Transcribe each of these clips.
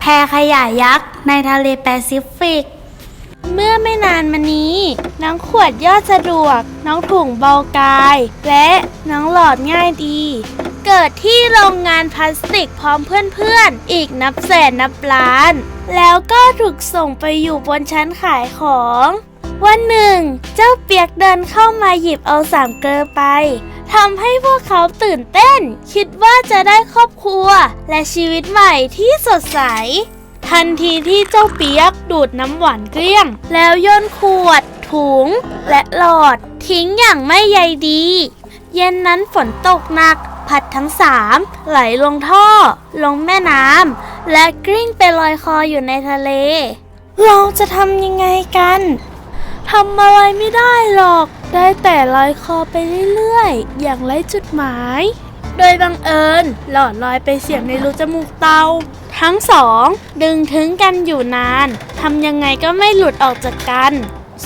แพขยะยักษ์ในทะเลแปซิฟิก เมื่อไม่นานมานี้ น้องขวดยอดสะดวก น้องถุงเบากาย และน้องหลอดง่ายดี เกิดที่โรงงานพลาสติกพร้อมเพื่อนๆ อีกนับแสนนับล้าน แล้วก็ถูกส่งไปอยู่บนชั้นขายของ วันหนึ่ง เจ้าเปียกเดินเข้ามาหยิบเอาสามเกลอไป ทำให้พวกเขาตื่นเต้น คิดว่าจะได้ครอบครัว และชีวิตใหม่ที่สดใส ทันทีที่เจ้าเปียกดูดน้ำหวานเกลี้ยง แล้วย่นขวด ถุง และหลอด ทิ้งอย่างไม่ใยดี เย็นนั้นฝนตกหนัก พัดทั้งสามไหลลงท่อ ลงแม่น้ำและกลิ้งไปลอยคออยู่ในทะเล เราจะทำยังไงกัน ทำอะไรไม่ได้หรอก ได้แต่ลอยคอไปเรื่อยๆ อย่างไร้จุดหมาย โดยบังเอิญหลอดลอยไปเสียบในรูจมูกเตา ทั้งสอง ดึงถึงกันอยู่นาน ทำยังไงก็ไม่หลุดออกจากกัน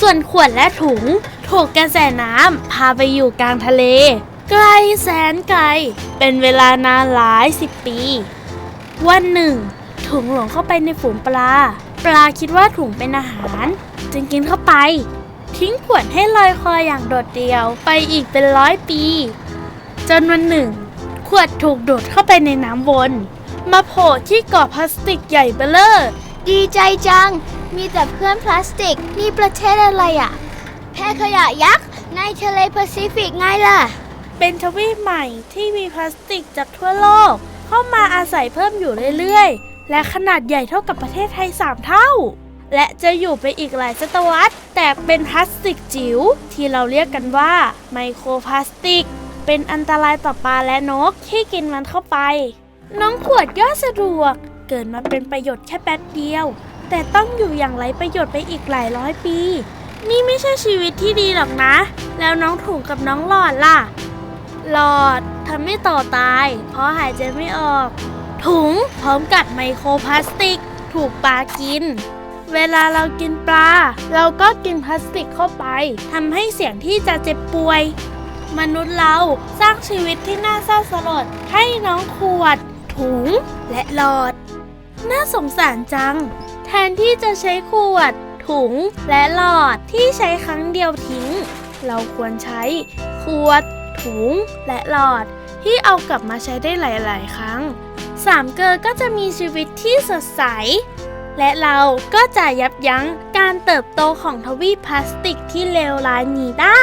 ส่วนขวดและถุง ถูกกระแสน้ำพาไปอยู่กลางทะเล ไกลแสนไกล เป็นเวลานานหลายสิบปี วันหนึ่ง ถุงหลงเข้าไปในฝูงปลา ปลาคิดว่าถุงเป็นอาหาร จึงกินเข้าไป ทิ้งขวดให้ลอยคออย่างโดดเดี่ยวไปอีกเป็นร้อยปี จนวันหนึ่ง ขวดถูกดูดเข้าไปในน้ำวน มาโผล่ที่เกาะพลาสติกใหญ่เบ้อเร่อดีใจจัง มีแต่เพื่อนพลาสติก นี่ประเทศอะไรอะ่ะ แพร่ขยะยักษ์ในทะเลแปซิฟิกไงล่ะ เป็นทวีปใหม่ที่มีพลาสติกจากทั่วโลก เข้ามาอาศัยเพิ่มอยู่เรื่อยๆ และขนาดใหญ่เท่ากับประเทศไทย 3 เท่า และจะอยู่ไปอีกหลายศตวรรษ แต่เป็นพลาสติกจิ๋วที่เราเรียกกันว่าไมโครพลาสติก เป็นอันตรายต่อปลาและนกที่กินมันเข้าไป น้องขวดยอดสะดวก เกิดมาเป็นประโยชน์แค่แป๊บเดียว แต่ต้องอยู่อย่างไรประโยชน์ไปอีกหลายร้อยปี นี่ไม่ใช่ชีวิตที่ดีหรอกนะ แล้วน้องถุงกับน้องหลอดล่ะ หลอดทำให้ต่อตาย เพราะหายใจไม่ออก ถุงพร้อมกัดไมโครพลาสติก ถูกปลากิน เวลาเรากินปลา เราก็กินพลาสติกเข้าไปทำให้เสี่ยงที่จะเจ็บป่วย มนุษย์เราสร้างชีวิตที่น่าเศร้าสลดให้น้องขวด ถุง และหลอด น่าสงสารจัง แทนที่จะใช้ขวด ถุง และหลอดที่ใช้ครั้งเดียวทิ้ง เราควรใช้ขวด ถุง และหลอด ที่เอากลับมาใช้ได้หลาย ๆ ครั้งสามเกอก็จะมีชีวิตที่สดใส และเราก็จะยับยั้งการเติบโตของทวีปพลาสติกที่เลวร้ายนี้ได้